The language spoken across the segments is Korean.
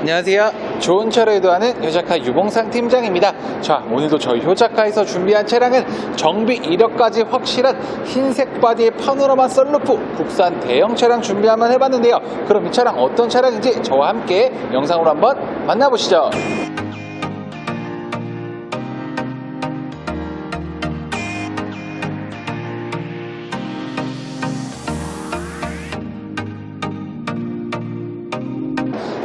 안녕하세요. 좋은 차로 유도하는 효자카 유봉상 팀장입니다. 자, 오늘도 저희 효자카에서 준비한 차량은 정비 이력까지 확실한 흰색 바디의 파노라마 썰루프 국산 대형 차량 준비 한번 해봤는데요. 그럼 이 차량 어떤 차량인지 저와 함께 영상으로 한번 만나보시죠.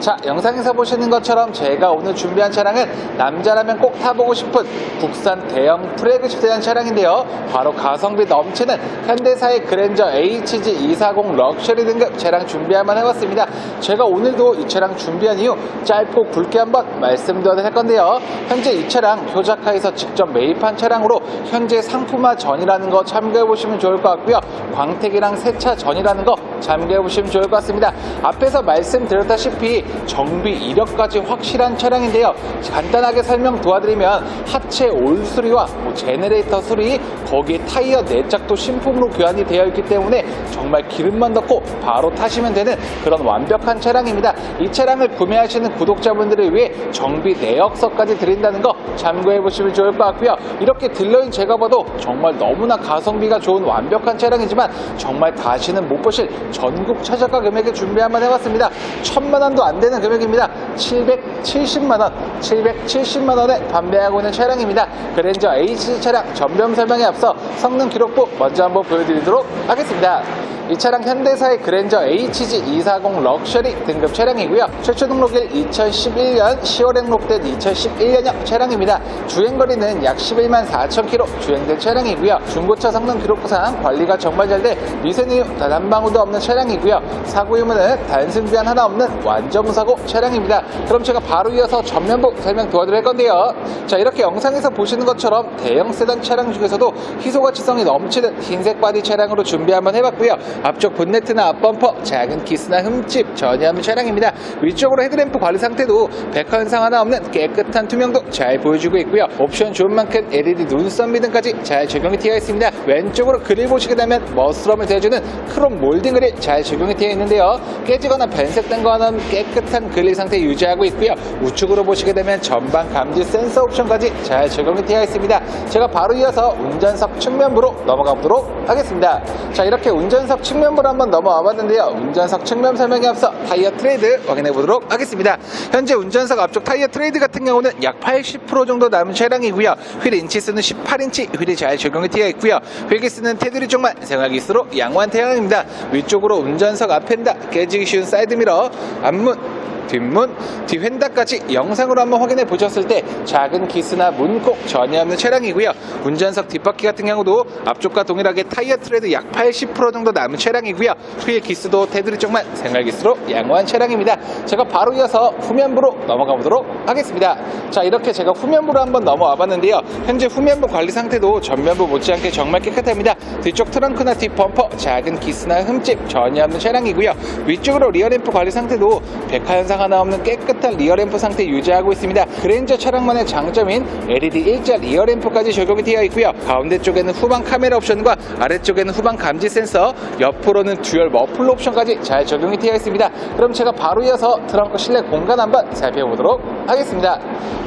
자, 영상에서 보시는 것처럼 제가 오늘 준비한 차량은 남자라면 꼭 타보고 싶은 국산 대형 프레그십 세단 차량인데요. 바로 가성비 넘치는 현대사의 그랜저 HG240 럭셔리 등급 차량 준비 한번 해봤습니다. 제가 오늘도 이 차량 준비한 이유 짧고 굵게 한번 말씀드려야 할 건데요. 현재 이 차량 효자카에서 직접 매입한 차량으로 현재 상품화 전이라는 거 참고해 보시면 좋을 것 같고요. 광택이랑 세차 전이라는 거 참고해 보시면 좋을 것 같습니다. 앞에서 말씀드렸다시피 정비 이력까지 확실한 차량인데요. 간단하게 설명 도와드리면 하체 올 수리와 뭐 제네레이터 수리, 거기에 타이어 내짝도 신품으로 교환이 되어 있기 때문에 정말 기름만 넣고 바로 타시면 되는 그런 완벽한 차량입니다. 이 차량을 구매하시는 구독자분들을 위해 정비 내역서까지 드린다는 거 참고해 보시면 좋을 것 같고요. 이렇게 딜러인 제가 봐도 정말 너무나 가성비가 좋은 완벽한 차량이지만 정말 다시는 못 보실 전국 최저가 금액에 준비 한번 해봤습니다. 천만 원도 안 되는 금액입니다. 770만 원, 770만 원에 판매하고 있는 차량입니다. 그랜저 H 차량 전면 설명에 앞서 성능 기록부 먼저 한번 보여드리도록 하겠습니다. 이 차량 현대사의 그랜저 HG240 럭셔리 등급 차량이고요. 최초 등록일 2011년 10월에 등록된 2011년형 차량입니다. 주행거리는 약 11만 4천 킬로 주행된 차량이고요. 중고차 성능 기록부상 관리가 정말 잘돼 미세누유 단한 방울도 없는 차량이고요. 사고 유무는 단순 비한 하나 없는 완전 무사고 차량입니다. 그럼 제가 바로 이어서 전면부 설명 도와드릴 건데요. 자 이렇게 영상에서 보시는 것처럼 대형 세단 차량 중에서도 희소가치성이 넘치는 흰색 바디 차량으로 준비 한번 해봤고요. 앞쪽 본네트나 앞범퍼 작은 기스나 흠집 전혀 없는 차량입니다. 위쪽으로 헤드램프 관리 상태도 백화 현상 하나 없는 깨끗한 투명도 잘 보여주고 있고요. 옵션 좋은 만큼 LED 눈썹 미등까지 잘 적용이 되어 있습니다. 왼쪽으로 그릴 보시게 되면 머스럼을 대주는 크롬 몰딩 그릴 잘 적용이 되어 있는데요. 깨지거나 변색된 거 하나 없는 깨끗한 그릴 상태 유지하고 있고요. 우측으로 보시게 되면 전방 감지 센서 옵션까지 잘 적용이 되어 있습니다. 제가 바로 이어서 운전석 측면부로 넘어가 보도록 하겠습니다. 자 이렇게 운전석 측면부로 한번 넘어와 봤는데요. 운전석 측면 설명에 앞서 타이어 트레이드 확인해 보도록 하겠습니다. 현재 운전석 앞쪽 타이어 트레이드 같은 경우는 약 80% 정도 남은 차량이고요. 휠 인치수는 18인치 휠이 잘 적용이 되어 있고요. 휠기스는 테두리 쪽만 생활기스로 양호한 태양입니다. 위쪽으로 운전석 앞엔다 깨지기 쉬운 사이드미러 앞문 뒷문, 뒤휀다까지 영상으로 한번 확인해 보셨을 때 작은 기스나 문콕 전혀 없는 차량이고요. 운전석 뒷바퀴 같은 경우도 앞쪽과 동일하게 타이어 트레드 약 80% 정도 남은 차량이고요. 휠 기스도 테두리 쪽만 생활 기스로 양호한 차량입니다. 제가 바로 이어서 후면부로 넘어가 보도록 하겠습니다. 자 이렇게 제가 후면부로 한번 넘어와 봤는데요. 현재 후면부 관리 상태도 전면부 못지않게 정말 깨끗합니다. 뒤쪽 트렁크나 뒷 범퍼 작은 기스나 흠집 전혀 없는 차량이고요. 위쪽으로 리어램프 관리 상태도 백화 현상 하나 없는 깨끗한 리어램프 상태 유지하고 있습니다. 그랜저 차량만의 장점인 LED 일자 리어램프까지 적용이 되어 있고요. 가운데 쪽에는 후방 카메라 옵션과 아래쪽에는 후방 감지 센서, 옆으로는 듀얼 머플러 옵션까지 잘 적용이 되어 있습니다. 그럼 제가 바로 이어서 트렁크 실내 공간 한번 살펴보도록 하겠습니다.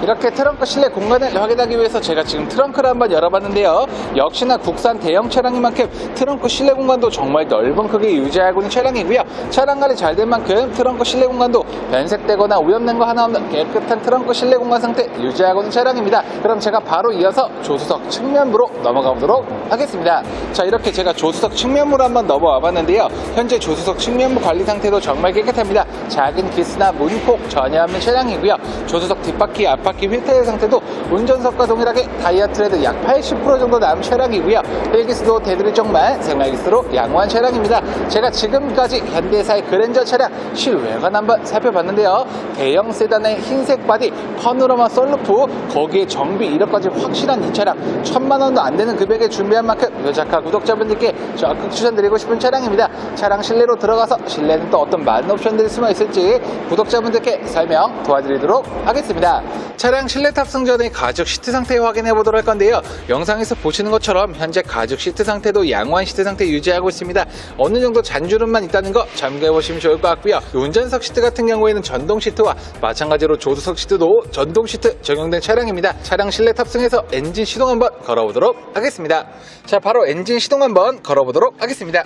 이렇게 트렁크 실내 공간을 확인하기 위해서 제가 지금 트렁크를 한번 열어봤는데요. 역시나 국산 대형 차량인 만큼 트렁크 실내 공간도 정말 넓은 크기 유지하고 있는 차량이고요. 차량 관리 잘 된 만큼 트렁크 실내 공간도 변색되거나 오염된 거 하나 없는 깨끗한 트렁크 실내 공간 상태 유지하고 있는 차량입니다. 그럼 제가 바로 이어서 조수석 측면부로 넘어가 보도록 하겠습니다. 자 이렇게 제가 조수석 측면부로 한번 넘어와 봤는데요. 현재 조수석 측면부 관리 상태도 정말 깨끗합니다. 작은 기스나 문콕 전혀 없는 차량이고요. 조수석 뒷바퀴 앞바퀴 휠 타이어 상태도 운전석과 동일하게 타이어 트레드 약 80% 정도 남은 차량이고요. 휠기스도 테두리 쪽만 생활기스로 양호한 차량입니다. 제가 지금까지 현대사의 그랜저 차량 실외관 한번 살펴봤 는데요. 대형 세단의 흰색 바디, 파노라마 썰루프, 거기에 정비 이력까지 확실한 이 차량 천만 원도 안 되는 금액에 준비한 만큼 요자카 구독자분들께 적극 추천드리고 싶은 차량입니다. 차량 실내로 들어가서 실내는 또 어떤 많은 옵션들이 숨어 있을지 구독자분들께 설명 도와드리도록 하겠습니다. 차량 실내 탑승 전에 가죽 시트 상태 확인해 보도록 할 건데요. 영상에서 보시는 것처럼 현재 가죽 시트 상태도 양호한 시트 상태 유지하고 있습니다. 어느 정도 잔주름만 있다는 거 참고해 보시면 좋을 것 같고요. 운전석 시트 같은 경우에는 전동 시트와 마찬가지로 조수석 시트도 전동 시트 적용된 차량입니다. 차량 실내 탑승해서 엔진 시동 한번 걸어보도록 하겠습니다. 자, 바로 엔진 시동 한번 걸어보도록 하겠습니다.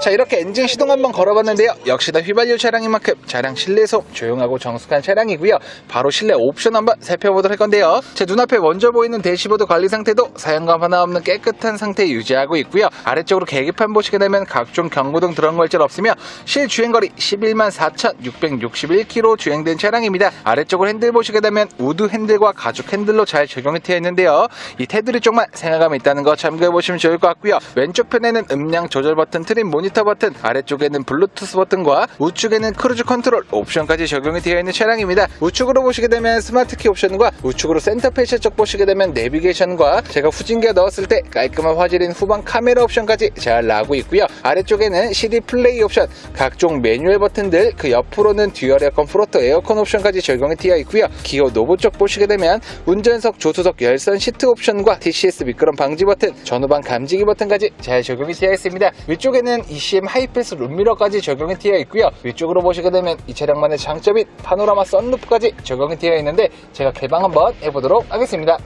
자 이렇게 엔진 시동 한번 걸어봤는데요. 역시 나 휘발유 차량인 만큼 차량 실내속 조용하고 정숙한 차량이고요. 바로 실내 옵션 한번 살펴보도록 할 건데요. 제 눈앞에 먼저 보이는 대시보드 관리 상태도 사용감 하나 없는 깨끗한 상태 유지하고 있고요. 아래쪽으로 계기판 보시게 되면 각종 경고등 들어간 걸질 없으며 실주행거리 11만 4,661km 주행된 차량입니다. 아래쪽으로 핸들 보시게 되면 우드 핸들과 가죽 핸들로 잘 적용이 되어 있는데요. 이 테두리 쪽만 생각감이 있다는 거 참고해 보시면 좋을 것 같고요. 왼쪽 편에는 음량 조절 버튼 트림 모니터 버튼 아래쪽에는 블루투스 버튼과 우측에는 크루즈 컨트롤 옵션까지 적용이 되어 있는 차량입니다. 우측으로 보시게 되면 스마트키 옵션과 우측으로 센터페이스 쪽 보시게 되면 내비게이션과 제가 후진기어 넣었을 때 깔끔한 화질인 후방 카메라 옵션까지 잘 나오고 있고요. 아래쪽에는 CD 플레이 옵션 각종 매뉴얼 버튼들 그 옆으로는 듀얼 에어컨 프로토 에어컨 옵션까지 적용이 되어 있고요. 기어 노브 쪽 보시게 되면 운전석 조수석 열선 시트 옵션과 TCS 미끄럼 방지 버튼 전후방 감지기 버튼까지 잘 적용이 되어 있습니다. 위쪽에는 ECM 하이패스 룸미러까지 적용이 되어 있고요. 위쪽으로 보시게 되면 이 차량만의 장점인 파노라마 썬루프까지 적용이 되어 있는데 제가 개방 한번 해보도록 하겠습니다.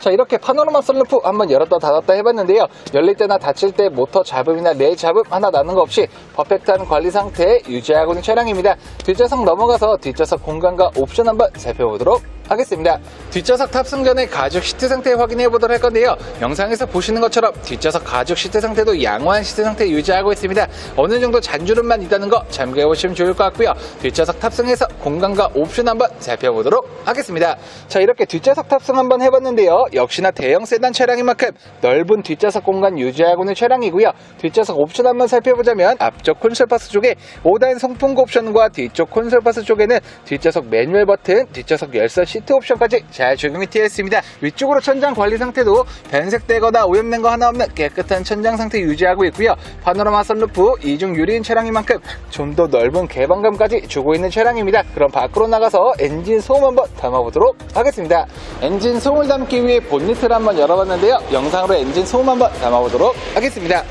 자 이렇게 파노라마 썬루프 한번 열었다 닫았다 해봤는데요. 열릴 때나 닫힐 때 모터 잡음이나 내 잡음 하나 나는 거 없이 퍼펙트한 관리 상태 유지하고 있는 차량입니다. 뒷좌석 넘어가서 뒷좌석 공간과 옵션 한번 살펴보도록 하겠습니다. 뒷좌석 탑승 전에 가죽 시트 상태 확인해 보도록 할 건데요. 영상에서 보시는 것처럼 뒷좌석 가죽 시트 상태도 양호한 시트 상태 유지하고 있습니다. 어느 정도 잔주름만 있다는 거 참고해 보시면 좋을 것 같고요. 뒷좌석 탑승해서 공간과 옵션 한번 살펴보도록 하겠습니다. 자 이렇게 뒷좌석 탑승 한번 해봤는데요. 역시나 대형 세단 차량인 만큼 넓은 뒷좌석 공간 유지하고 있는 차량이고요. 뒷좌석 옵션 한번 살펴보자면 앞쪽 콘솔 파스 쪽에 5단 송풍구 옵션과 뒤쪽 콘솔 파스 쪽에는 뒷좌석 매뉴얼 버튼, 뒷좌석 열선 시트 옵션까지 잘 적용이 되어 있습니다. 위쪽으로 천장 관리 상태도 변색되거나 오염된 거 하나 없는 깨끗한 천장 상태 유지하고 있고요. 파노라마 선루프 이중 유리인 차량인 만큼 좀 더 넓은 개방감까지 주고 있는 차량입니다. 그럼 밖으로 나가서 엔진 소음 한번 담아보도록 하겠습니다. 엔진 소음을 담기 위해 본니트를 한번 열어봤는데요. 영상으로 엔진 소음 한번 담아보도록 하겠습니다.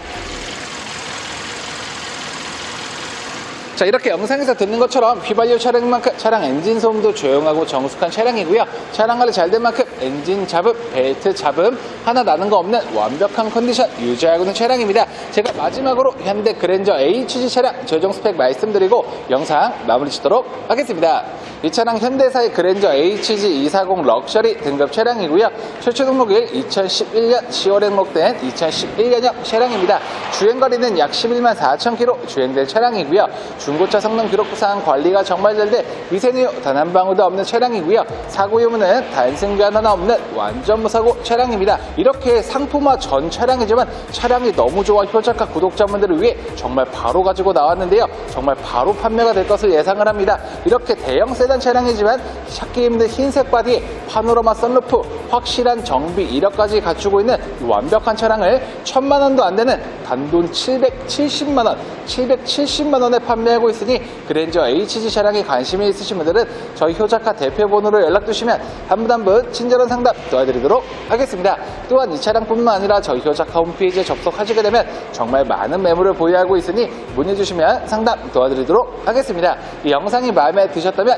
자 이렇게 영상에서 듣는 것처럼 휘발유 차량인 만큼 차량 엔진 소음도 조용하고 정숙한 차량이고요. 차량 관리 잘 된 만큼 엔진 잡음, 벨트 잡음 하나 나는 거 없는 완벽한 컨디션 유지하고 있는 차량입니다. 제가 마지막으로 현대 그랜저 HG 차량 최종 스펙 말씀드리고 영상 마무리 짓도록 하겠습니다 이 차량 현대사의 그랜저 HG 240 럭셔리 등급 차량이고요 최초 등록일 2011년 10월에 등록된 2011년형 차량입니다 주행거리는 약 11만 4천 킬로 주행된 차량이고요 중고차 성능 기록부상 관리가 정말 잘 돼 미세누유 단 한 방울도 없는 차량이고요. 사고 유무는 교환 하나 없는 완전 무사고 차량입니다. 이렇게 상품화 전 차량이지만 차량이 너무 좋아 효자카 구독자분들을 위해 정말 바로 가지고 나왔는데요. 정말 바로 판매가 될 것을 예상을 합니다. 이렇게 대형 세단 차량이지만 찾기 힘든 흰색 바디에 파노라마 썬루프 확실한 정비 이력까지 갖추고 있는 이 완벽한 차량을 천만 원도 안 되는 단돈 770만 원, 770만 원에 판매하고 있으니 그랜저 HG 차량에 관심이 있으신 분들은 저희 효자카 대표 번호로 연락 주시면 한 분 한 분 친절한 상담 도와드리도록 하겠습니다. 또한 이 차량뿐만 아니라 저희 효자카 홈페이지에 접속하시게 되면 정말 많은 매물을 보유하고 있으니 문의 주시면 상담 도와드리도록 하겠습니다. 이 영상이 마음에 드셨다면